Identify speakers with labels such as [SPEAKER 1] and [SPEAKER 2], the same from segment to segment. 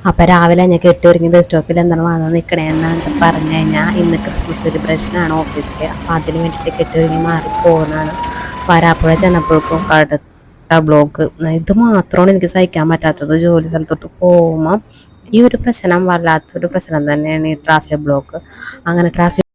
[SPEAKER 1] അപ്പം രാവിലെ ഞാൻ കെട്ടിയൊരുങ്ങി ബസ് സ്റ്റോപ്പിൽ എന്താണ് വന്ന് നിൽക്കണേന്ന് പറഞ്ഞു കഴിഞ്ഞാൽ ഇന്ന് ക്രിസ്മസ് സെലിബ്രേഷനാണ് ഓഫീസിൽ അപ്പോൾ അതിന് വേണ്ടിയിട്ട് കെട്ടിയൊരുങ്ങി മാറി പോകുന്നതാണ് വരാപ്പുഴ ചെന്നപ്പോഴേക്കും കടുത്ത ബ്ലോക്ക് ഇത് മാത്രമാണ് എനിക്ക് സഹിക്കാൻ പറ്റാത്തത് ജോലി സ്ഥലത്തോട്ട് പോകുമ്പോൾ ഈ ഒരു പ്രശ്നം വല്ലാത്തൊരു പ്രശ്നം തന്നെയാണ് ഈ ട്രാഫിക് ബ്ലോക്ക് അങ്ങനെ ട്രാഫിക്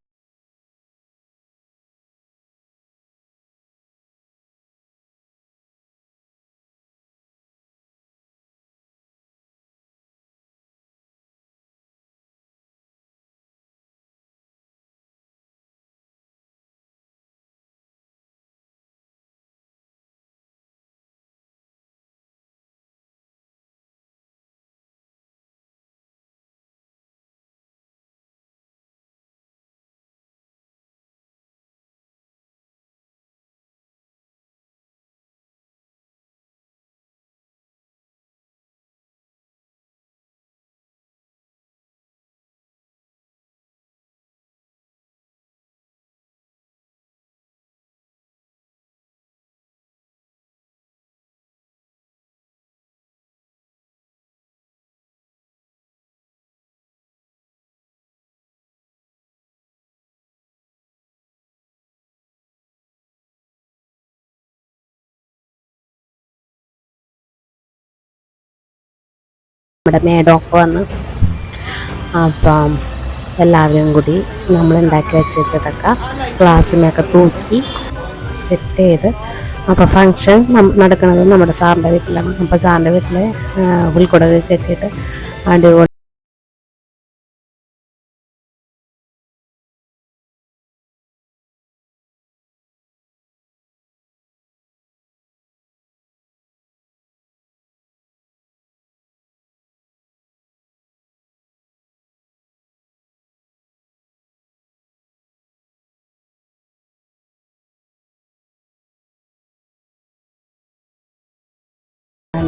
[SPEAKER 1] നമ്മുടെ മേഡമൊക്കെ വന്ന്. അപ്പം എല്ലാവരും കൂടി നമ്മൾ ഉണ്ടാക്കി വെച്ച് വെച്ചതൊക്കെ ഗ്ലാസ്സിനൊക്കെ തൂക്കി സെറ്റ് ചെയ്ത്. അപ്പോൾ ഫങ്ഷൻ നടക്കുന്നത് നമ്മുടെ സാറിന്റെ വീട്ടിലാണ്. അപ്പോൾ സാറിന്റെ വീട്ടിൽ ഉൾക്കൊടക് കെട്ടിയിട്ട് അടിപൊളി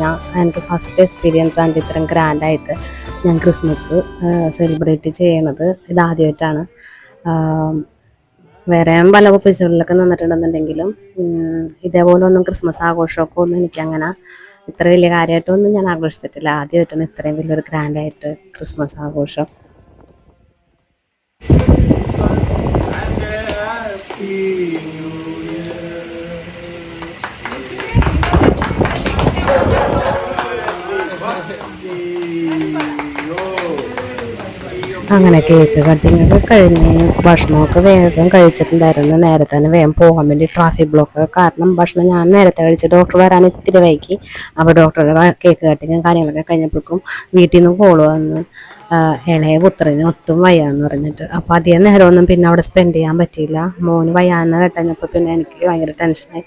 [SPEAKER 1] ഞാൻ എനിക്ക് ഫസ്റ്റ് എക്സ്പീരിയൻസ് ആണ് ഇത്രയും ഗ്രാൻഡായിട്ട് ഞാൻ ക്രിസ്മസ് സെലിബ്രേറ്റ് ചെയ്യണത്. ഇതാദ്യമായിട്ടാണ് വേറെ പല ഓഫീസുകളിലൊക്കെ നിന്നിട്ടുണ്ടെന്നുണ്ടെങ്കിലും ഇതേപോലെ ഒന്നും ക്രിസ്മസ് ആഘോഷമൊക്കെ ഒന്നും എനിക്കങ്ങനെ ഇത്ര വലിയ കാര്യമായിട്ടൊന്നും ഞാൻ ആഘോഷിച്ചിട്ടില്ല. ആദ്യമായിട്ടാണ് ഇത്രയും വലിയൊരു ഗ്രാൻഡായിട്ട് ക്രിസ്മസ് ആഘോഷം. അങ്ങനെ കേക്ക് കട്ടിങ് ഒക്കെ കഴിഞ്ഞ് ഭക്ഷണമൊക്കെ വേഗം കഴിച്ചിട്ടുണ്ടായിരുന്നു. നേരത്തെ തന്നെ വേഗം പോകാൻ വേണ്ടി ട്രാഫിക് ബ്ലോക്ക് കാരണം ഭക്ഷണം ഞാൻ നേരത്തെ കഴിച്ച് ഡോക്ടർ വരാൻ ഇത്തിരി വൈകി. അപ്പോൾ ഡോക്ടറുടെ കേക്ക് കട്ടിങ്ങും കാര്യങ്ങളൊക്കെ കഴിഞ്ഞപ്പോഴേക്കും വീട്ടിൽ നിന്ന് കോൾ വന്ന് ഇളയ പുത്രന് ഒത്തും വയ്യാന്ന് പറഞ്ഞിട്ട്. അപ്പോൾ അധികം നേരമൊന്നും പിന്നെ അവിടെ സ്പെൻഡ് ചെയ്യാൻ പറ്റിയില്ല. മോന് വയ്യാന്ന് കേട്ടപ്പോൾ പിന്നെ എനിക്ക് ഭയങ്കര ടെൻഷനായി